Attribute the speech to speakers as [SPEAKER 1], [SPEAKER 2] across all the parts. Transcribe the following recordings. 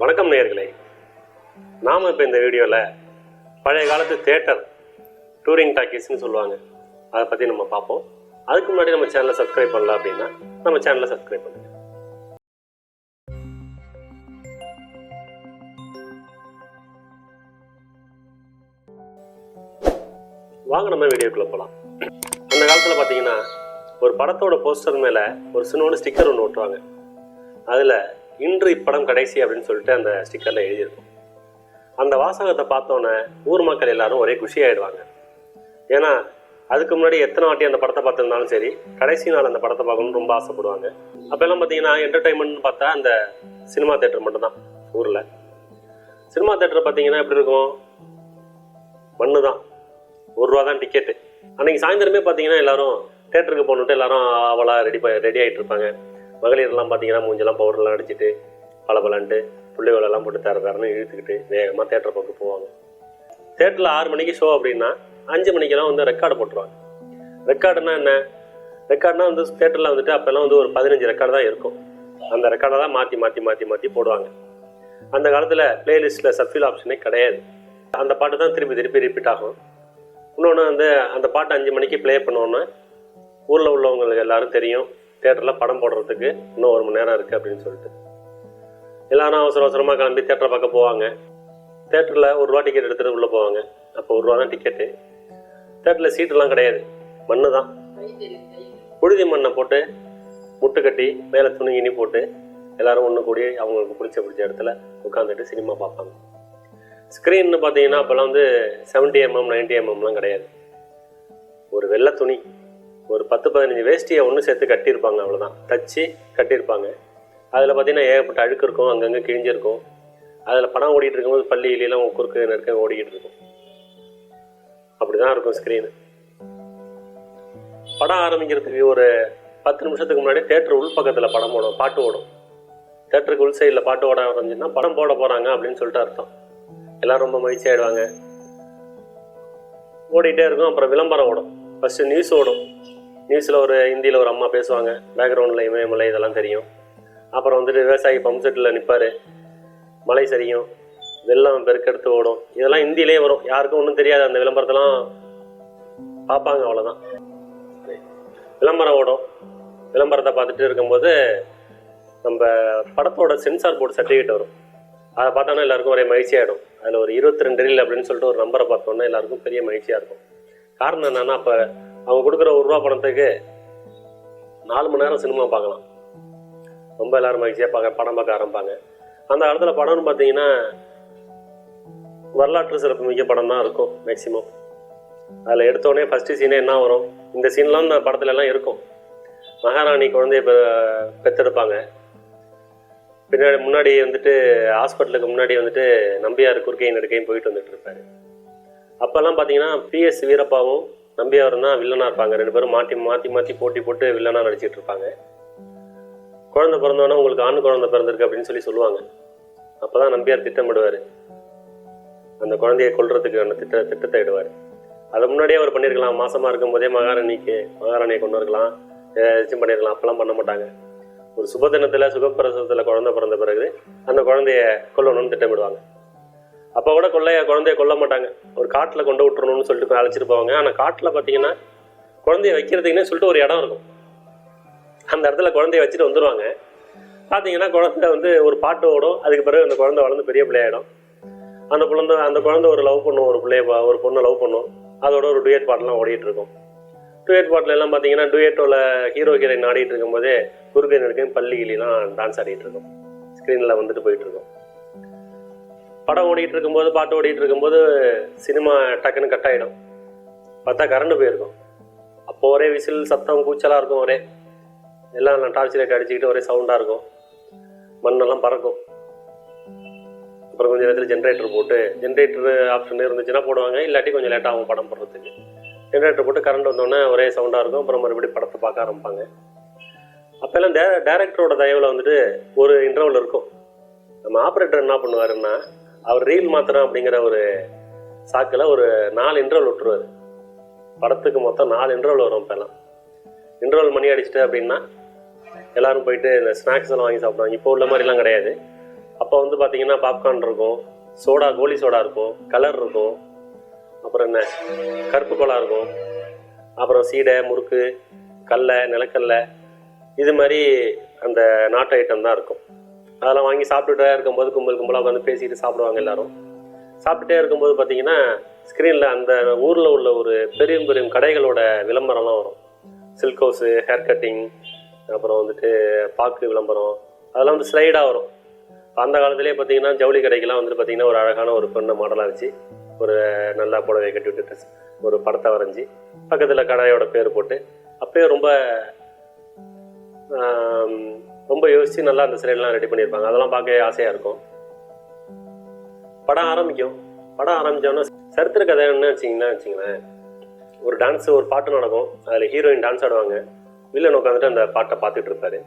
[SPEAKER 1] வணக்கம் நேயர்களே. நாம் இப்போ இந்த வீடியோவில் பழைய காலத்து தேட்டர் டூரிங் டாக்கீஸ்னு சொல்லுவாங்க. அதை பற்றி நம்ம பார்ப்போம். அதுக்கு முன்னாடி நம்ம சேனலை சப்ஸ்கிரைப் பண்ணல அப்படின்னா நம்ம சேனலை சப்ஸ்கிரைப் பண்ணுங்க. வாங்க நம்ம வீடியோக்குள்ளே போகலாம் அந்த காலத்தில் பார்த்தீங்கன்னா ஒரு படத்தோட போஸ்டர் மேலே ஒரு சின்னோட ஸ்டிக்கர் ஒன்று ஒட்டுவாங்க. அதில் இன்று இப்படம் கடைசி அப்படின்னு சொல்லிட்டு அந்த ஸ்டிக்கரில் எழுதியிருக்கும். அந்த வாசகத்தை பார்த்தோன்னே ஊர் மக்கள் எல்லாரும் ஒரே குஷியாயிடுவாங்க. ஏன்னா அதுக்கு முன்னாடி எத்தனை வாட்டி அந்த படத்தை பார்த்துருந்தாலும் சரி கடைசி நாள் அந்த படத்தை பார்க்கணும்னு ரொம்ப ஆசைப்படுவாங்க. அப்போல்லாம் பார்த்தீங்கன்னா என்டர்டைன்மெண்ட்னு பார்த்தா அந்த சினிமா தேட்டர் மட்டும்தான் ஊரில். சினிமா தேட்டர் பார்த்தீங்கன்னா எப்படி இருக்கும்? மண்ணு தான் ஒரு ரூபா தான் டிக்கெட்டு அன்றைக்கி சாயந்தரமே பார்த்தீங்கன்னா எல்லாரும் தேட்டருக்கு போகணுன்ட்டு எல்லாரும் அவளாக ரெடி ரெடி ஆகிட்டு இருப்பாங்க மகளிர்லாம் பார்த்தீங்கன்னா மூஞ்செல்லாம் பவுடர்லாம் அடிச்சுட்டு பளபளன்ட்டு பிள்ளைகளெல்லாம் போட்டு தர தரன்னு இழுத்துக்கிட்டு வேகமாக தேட்டர் பக்கம் போவாங்க. தேட்டரில் ஆறு மணிக்கு ஷோ அப்படின்னா அஞ்சு மணிக்கெல்லாம் வந்து ரெக்கார்டு போட்டுருவாங்க. ரெக்கார்டுனா என்ன? ரெக்கார்டுனா வந்து தேட்டரில் வந்துட்டு அப்போல்லாம் வந்து ஒரு பதினஞ்சு ரெக்கார்டு தான் இருக்கும். அந்த ரெக்கார்டை தான் மாற்றி மாற்றி மாற்றி மாற்றி போடுவாங்க. அந்த காலத்தில் பிளேலிஸ்ட்டில் சஃபில் ஆப்ஷனே கிடையாது. அந்த பாட்டு தான் திருப்பி திருப்பி ரிப்பீட் ஆகும். இன்னொன்று வந்து அந்த பாட்டு அஞ்சு மணிக்கு ப்ளே பண்ணோன்னே ஊரில் உள்ளவங்களுக்கு எல்லாரும் தெரியும். தேட்டரில் படம் போடுறதுக்கு இன்னும் ஒரு மணி நேரம் இருக்குது அப்படின்னு சொல்லிட்டு. எல்லாரும் அவசர அவசரமாக கிளம்பி தேட்டரை பார்க்க போவாங்க. தேட்டரில் ஒரு ரூபா டிக்கெட் எடுத்துகிட்டு உள்ளே போவாங்க. அப்போ ஒரு ரூபா தான் டிக்கெட்டு தேட்டரில் சீட்டெல்லாம் கிடையாது. மண்ணு தான். புழுதி மண்ணை போட்டு முட்டு கட்டி மேலே துணி கிணி போட்டு எல்லாரும் ஒன்று கூடி அவங்களுக்கு பிடிச்ச பிடிச்ச இடத்துல உட்காந்துட்டு சினிமா பார்ப்பாங்க. ஸ்க்ரீன்னு பார்த்தீங்கன்னா அப்போல்லாம் வந்து செவன்ட்டி எம்எம் நைன்ட்டி எம்எம்லாம் கிடையாது. ஒரு வெள்ளை துணி. ஒரு பத்து பதினஞ்சு வேஷ்டியை ஒன்று சேர்த்து கட்டியிருப்பாங்க அவ்வளோதான் தச்சு கட்டியிருப்பாங்க. அதில் பார்த்தீங்கன்னா ஏகப்பட்ட அழுக்கு இருக்கும் அங்கங்கே கிழிஞ்சிருக்கும் அதில் படம் ஓடிட்டு இருக்கும்போது பள்ளியிலாம் குறுக்கு நெருக்க ஓடிக்கிட்டு இருக்கும். அப்படி தான் இருக்கும் ஸ்க்ரீனு படம் ஆரம்பிக்கிறதுக்கு ஒரு பத்து நிமிஷத்துக்கு முன்னாடி தேட்டர் உள் பக்கத்தில் படம் ஓடும் பாட்டு ஓடும். தேட்டருக்கு உள் சைடில் பாட்டு ஓட ஆரம்பிச்சுன்னா படம் போட போகிறாங்க அப்படின்னு சொல்லிட்டு அர்த்தம். எல்லாம் ரொம்ப மகிழ்ச்சி ஆயிடுவாங்க. ஓடிட்டே இருக்கும் அப்புறம் விளம்பரம் ஓடும். ஃபஸ்ட்டு நியூஸ் ஓடும். நியூஸில் ஒரு ஹிந்தியில் ஒரு அம்மா பேசுவாங்க. பேக்ரவுண்டில் இமயமலை இதெல்லாம் தெரியும். அப்புறம் வந்துட்டு விவசாயி பம்ப் செட்டில் நிற்பார் மழை சரியும். வெள்ளம் பெருக்கெடுத்து ஓடும். இதெல்லாம் ஹிந்திலே வரும். யாருக்கும் ஒன்றும் தெரியாது. அந்த விளம்பரத்தெல்லாம் பார்ப்பாங்க அவ்வளோதான் விளம்பரம் ஓடும். விளம்பரத்தை பார்த்துட்டு இருக்கும்போது நம்ம படத்தோட சென்சார் போர்டு சர்டிஃபிகேட் வரும். அதை பார்த்தோன்னா எல்லாருக்கும் ஒரே மகிழ்ச்சியாகிடும் அதில் ஒரு இருபத்தி ரெண்டு அப்படின்னு சொல்லிட்டு ஒரு நம்பரை பார்த்தோன்னா எல்லாருக்கும் பெரிய மகிழ்ச்சியாக இருக்கும். காரணம் என்னன்னா அப்போ அவங்க கொடுக்குற ஒரு ரூபா பணத்துக்கு நாலு மணி நேரம் சினிமா பார்க்கலாம். ரொம்ப எல்லாரும் மகிழ்ச்சியாக பார்க்க படம் பார்க்க ஆரம்பிப்பாங்க. அந்த காலத்தில் படம்னு பார்த்தீங்கன்னா வரலாற்று சிறப்பு மிக்க படம் தான் இருக்கும் மேக்சிமம் அதில் எடுத்தோடனே ஃபஸ்ட்டு சீனே என்ன வரும்? இந்த சீன்லாம் இந்த படத்துல எல்லாம் இருக்கும். மகாராணி குழந்தைய பெத்தெடுப்பாங்க பின்னாடி முன்னாடி வந்துட்டு ஹாஸ்பிட்டலுக்கு முன்னாடி வந்துட்டு நம்பியார் குறுக்கையும் நெடுக்கையும் போயிட்டு வந்துட்டு இருப்பாரு. அப்போல்லாம் பார்த்தீங்கன்னா பிஎஸ் வீரப்பாவும் நம்பியாரும் தான் வில்லனாக இருப்பாங்க. ரெண்டு பேரும் மாற்றி மாற்றி மாற்றி போட்டி போட்டு வில்லனாக நடிச்சிட்டு இருப்பாங்க. குழந்தை பிறந்தோன்னே உங்களுக்கு ஆண் குழந்தை பிறந்திருக்கு அப்படின்னு சொல்லி சொல்லுவாங்க. அப்போ தான் நம்பியார் திட்டமிடுவார். அந்த குழந்தையை கொள்றதுக்கு அந்த திட்ட திட்டத்தை இடுவார். அதை முன்னாடியே அவர் பண்ணியிருக்கலாம் மாசமாக இருக்கும்போதே மகாராணிக்கு மகாராணியை கொண்டு வரலாம். ஏதாச்சும் பண்ணியிருக்கலாம் அப்போல்லாம் பண்ண மாட்டாங்க. ஒரு சுபதினத்தில் சுகப்பிரசவத்தில் குழந்தை பிறந்த பிறகு அந்த குழந்தைய கொல்லணும்னு திட்டமிடுவாங்க. அப்போ கூட கொள்ளைய குழந்தைய கொல்ல மாட்டாங்க. ஒரு காட்டில் கொண்டு விட்டுறணும்னு சொல்லிட்டு போய் அழைச்சிட்டு போவாங்க ஆனால் காட்டில் பார்த்தீங்கன்னா குழந்தைய வைக்கிறதுக்குன்னே சொல்லிட்டு ஒரு இடம் இருக்கும். அந்த இடத்துல குழந்தைய வச்சுட்டு வந்துடுவாங்க பார்த்தீங்கன்னா குழந்தை வந்து ஒரு பாட்டு ஓடும். அதுக்கு பிறகு அந்த குழந்தை வளர்ந்து பெரிய பிள்ளையாயிடும். அந்த குழந்தை அந்த குழந்தை ஒரு லவ் பண்ணும். ஒரு பிள்ளைய பா- ஒரு பொண்ணை லவ் பண்ணும். அதோட ஒரு டூயட் பாட்டெலாம் ஓடிட்டு இருக்கும். டூயட் பாட்டில் எல்லாம் பார்த்தீங்கன்னா டூயட்டோட ஹீரோ ஹீரோயின் ஆடிட்டு இருக்கும்போதே குருகை நெடுக்கையும் பள்ளிகளிலாம் டான்ஸ் ஆடிட்டு இருக்கும். ஸ்க்ரீனில் வந்துட்டு போயிட்டு இருக்கும். படம் ஓடிட்டு இருக்கும்போது பாட்டு ஓடிட்டு இருக்கும்போது சினிமா டக்குன்னு கட் ஆகிடும் பார்த்தா கரண்ட் போயிருக்கும். அப்போ ஒரே விசில் சத்தம் கூச்சலாக இருக்கும் ஒரே. எல்லாம் டார்ச் லைட் அடிச்சுக்கிட்டு ஒரே சவுண்டாக இருக்கும். மண்ணெல்லாம் பறக்கும். அப்புறம் கொஞ்சம் நேரத்தில் ஜென்ரேட்டர் போட்டு ஜென்ரேட்டர் ஆப்ஷன் இருந்துச்சுன்னா போடுவாங்க. இல்லாட்டி கொஞ்சம் லேட்டாகும் ஆகும் படம் போடுறதுக்கு. ஜென்ரேட்டர் போட்டு கரண்ட் வந்தோடனே ஒரே சவுண்டாக இருக்கும். அப்புறம் மறுபடியும் படத்தை பார்க்க ஆரம்பிப்பாங்க. அப்போல்லாம் டே டேரக்டரோட தயவில் வந்துட்டு ஒரு இன்டர்வல் இருக்கும். நம்ம ஆப்ரேட்டர் என்ன பண்ணுவாருன்னா அவர் ரீல் மாத்திரம் அப்படிங்கிற ஒரு சாக்கில் ஒரு நாலு இன்டர்வல் விட்டுருவார். படத்துக்கு மொத்தம் நாலு இன்டர்வல் வரும் இப்போல்லாம் இன்டர்வல் மணி அடிச்சிட்டு அப்படின்னா எல்லாரும் போயிட்டு இந்த ஸ்நாக்ஸ் எல்லாம் வாங்கி சாப்பிடுவாங்க. இப்போ உள்ள மாதிரிலாம் கிடையாது. அப்போ வந்து பார்த்தீங்கன்னா பாப்கார்ன் இருக்கும் சோடா கோலி சோடா இருக்கும் கலர் இருக்கும். அப்புறம் என்ன? கருப்பு கோலா இருக்கும். அப்புறம் சீடை முறுக்கு கடலை நிலக்கடலை இது மாதிரி அந்த நாட்டு ஐட்டம் தான் இருக்கும். அதெல்லாம் வாங்கி சாப்பிட்டுட்டே இருக்கும்போது கும்பல் கும்பலாக வந்து பேசிட்டு சாப்பிடுவாங்க எல்லாரும். சாப்பிட்டுட்டே இருக்கும்போது பார்த்தீங்கன்னா ஸ்க்ரீனில் அந்த ஊரில் உள்ள ஒரு பெரிய பெரிய கடைகளோட விளம்பரம்லாம் வரும். சில்க் ஹவுஸு ஹேர் கட்டிங் அப்புறம் வந்துட்டு பாக்கு விளம்பரம் அதெல்லாம் வந்து ஸ்லைடாக வரும். அந்த காலத்திலே பார்த்தீங்கன்னா ஜவுளி கடைக்கெல்லாம் வந்துட்டு பார்த்தீங்கன்னா ஒரு அழகான ஒரு பெண்ணை மாடலாக வச்சு ஒரு நல்லா புடவை கட்டி விட்டு ஒரு படத்தை வரைஞ்சி பக்கத்தில் கடையோட பேர் போட்டு அப்பயே ரொம்ப ரொம்ப யோசித்து நல்லா அந்த சிலையெல்லாம் ரெடி பண்ணியிருப்பாங்க. அதெல்லாம் பார்க்கவே ஆசையாக இருக்கும். படம் ஆரம்பிக்கும். படம் ஆரம்பித்தோன்னா சரித்திர கதை என்ன வச்சிங்கன்னா வச்சிங்களேன். ஒரு டான்ஸ் ஒரு பாட்டு நடக்கும். அதில் ஹீரோயின் டான்ஸ் ஆடுவாங்க. வில்லன் உட்காந்துட்டு அந்த பாட்டை பார்த்துட்டு இருப்பாரு.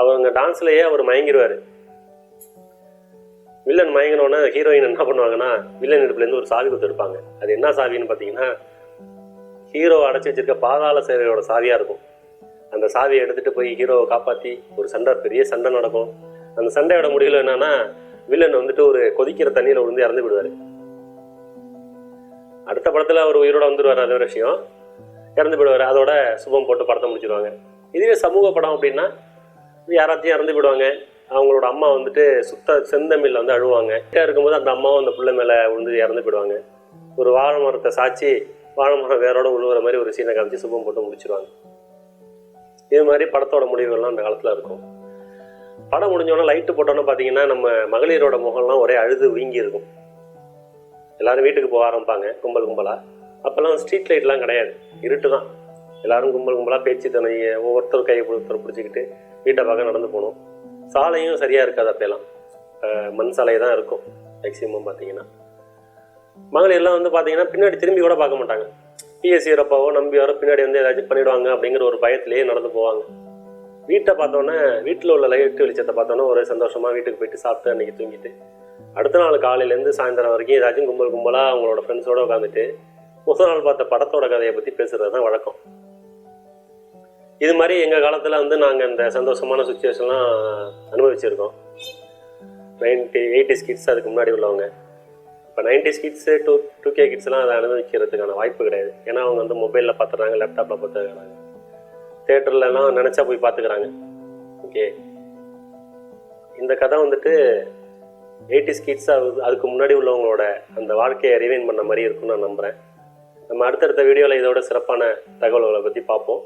[SPEAKER 1] அவங்க டான்ஸ்லயே அவர் மயங்கிடுவார் வில்லன் மயங்கினோடனே ஹீரோயின் என்ன பண்ணுவாங்கன்னா வில்லன் இடுப்புலேருந்து ஒரு சாவி கொடுத்துருப்பாங்க அது என்ன சாவின்னு பார்த்தீங்கன்னா ஹீரோ அடைச்சி வச்சிருக்க பாதாள சேவையோட சாவியாக இருக்கும். அந்த சாவியை எடுத்துட்டு போய் ஹீரோவை காப்பாற்றி ஒரு சண்டை பெரிய சண்டை நடக்கும். அந்த சண்டையோட முடிவில் என்னன்னா வில்லன் வந்துட்டு ஒரு கொதிக்கிற தண்ணியில் விழுந்து இறந்து விடுவார் அடுத்த படத்தில் அவர் உயிரோட வந்துடுவார் அது ஒரு விஷயம். இறந்து போயிடுவார் அதோட சுபம் போட்டு படத்தை முடிச்சிடுவாங்க இதுவே சமூக படம் அப்படின்னா யாராத்தையும் இறந்து போயிடுவாங்க. அவங்களோட அம்மா வந்துட்டு சுத்த செந்தமில்ல வந்து அழுவாங்க. இருக்கும்போது அந்த அம்மாவும் அந்த பிள்ளை மேலே விழுந்து இறந்து போயிடுவாங்க. ஒரு வாழை மரத்தை சாச்சி வாழை மரம் வேரோட உழுவுற மாதிரி ஒரு சீனை காமிச்சு சுபம் போட்டு முடிச்சிருவாங்க. இது மாதிரி படத்தோட முடிவுகள்லாம் அந்த காலத்தில் இருக்கும். படம் முடிஞ்சோடனே லைட்டு போட்டோன்னே பார்த்தீங்கன்னா நம்ம மகளிரோட முகம்லாம் ஒரே அழுது வீங்கி இருக்கும். எல்லாரும் வீட்டுக்கு போக ஆரம்பிப்பாங்க கும்பல் கும்பலாக அப்போல்லாம் ஸ்ட்ரீட் லைட்லாம் கிடையாது இருட்டு தான் எல்லாரும் கும்பல் கும்பலாக பேச்சு தனியை ஒவ்வொருத்தர் கையை ஒருத்தர் பிடிச்சிக்கிட்டு வீட்டை பார்க்க நடந்து போகணும். சாலையும் சரியாக இருக்காது அப்போலாம் மண் சாலை தான் இருக்கும் மேக்ஸிமம் பார்த்தீங்கன்னா மகளிர்லாம் வந்து பார்த்தீங்கன்னா பின்னாடி திரும்பி கூட பார்க்க மாட்டாங்க. பிஎஸ்சி நம்பி நம்பியாரோ பின்னாடி வந்து ஏதாச்சும் பண்ணிடுவாங்க அப்படிங்கிற ஒரு பயத்திலேயே நடந்து போவாங்க. வீட்டை பார்த்தோன்னே வீட்டில் உள்ள லைட்டு வெளிச்சத்தை பார்த்தோன்னே ஒரே சந்தோஷமாக வீட்டுக்கு போயிட்டு சாப்பிட்டு அன்றைக்கி தூங்கிட்டு. அடுத்த நாள் காலையிலேருந்து சாயந்தரம் வரைக்கும் ஏதாச்சும் கும்பல் கும்பலாக அவங்களோட ஃப்ரெண்ட்ஸோடு உட்காந்துட்டு முதல் நாள் பார்த்த படத்தோட கதையை பற்றி பேசுகிறது தான் வழக்கம். இது மாதிரி எங்கள் காலத்தில் வந்து நாங்கள் இந்த சந்தோஷமான சுச்சுவேஷன்லாம் அனுபவிச்சிருக்கோம். நைன்டி எயிட்டிஸ் கிட்ஸ் அதுக்கு முன்னாடி உள்ளவங்க. இப்போ nineties kids two two K கிட்ஸ்லாம் அதை அனுபவிக்கிறதுக்கான வாய்ப்பு கிடையாது. ஏன்னா அவங்க வந்து மொபைலில் பார்த்துறாங்க லேப்டாப்பில் பார்த்துக்கிறாங்க தேட்டர்லலாம் நினச்சா போய் பார்த்துக்கிறாங்க. ஓகே இந்த கதை வந்துட்டு எயிட்டிஸ் கிட்ஸ் அதுக்கு முன்னாடி உள்ளவங்களோட அந்த வாழ்க்கையை ரிவைன் பண்ண மாதிரி இருக்கும்னு நான் நம்புகிறேன் நம்ம அடுத்தடுத்த வீடியோவில் இதோட சிறப்பான தகவல்களை பற்றி பார்ப்போம்.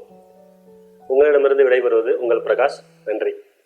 [SPEAKER 1] உங்களிடமிருந்து விடைபெறுவது உங்கள் பிரகாஷ். நன்றி.